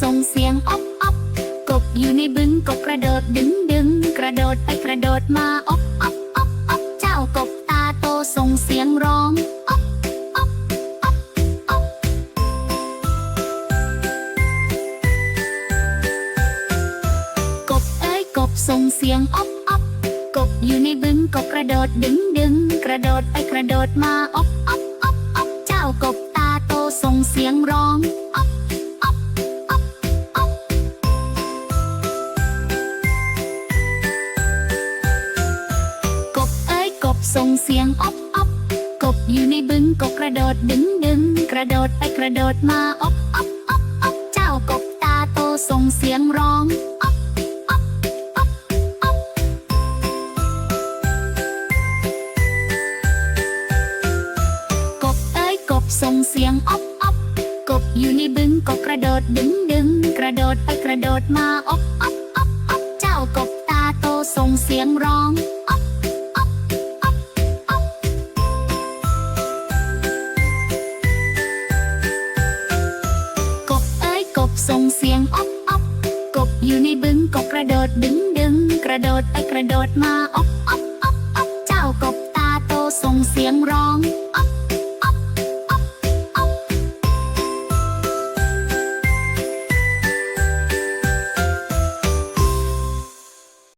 ส่งเสียงอ๊อบอ๊อบกบอยู่ในบึงกบกระโดดดึงดึงกระโดดไปกระโดดมาอ๊อบอ๊อบอ๊อบอ๊อบเจ้ากบตาโตส่งเสียงร้องอ๊อบอ๊อบอ๊อบอ๊อบกบเอ้ยกบส่งเสียงอ๊อบอ๊อบกบอยู่ในบึงกบกระโดดดึงดึงกระโดดไปกระโดดมาอ๊อบอ๊อบ บส่งเสียงอ๊อบอ๊อบกบอยู่ในบึงกบกระโดดดึงดึงกระโดดไปกระโดดมาอ๊อบอ๊อบอ๊อบอ๊อบเจ้ากบตาโตส่งเสียงร้องอ๊อบอ๊อบอ๊อบอ๊อบกบเอ้ยกบส่งเสียงอ๊อบอ๊อบกบอยู่ในบึงกบกระโดดดึงดึงกระโดดไปกระโดดมาอ๊อบอ๊อบอ๊อบอ๊อบเจ้ากบตาโตส่งเสียงร้อง ส่งเสียงอ๊อบอ๊อบกบอยู่ในบึงกบกระโดดดึงดึงกระโดดไปกระโดดมาอ๊อบอ๊อบ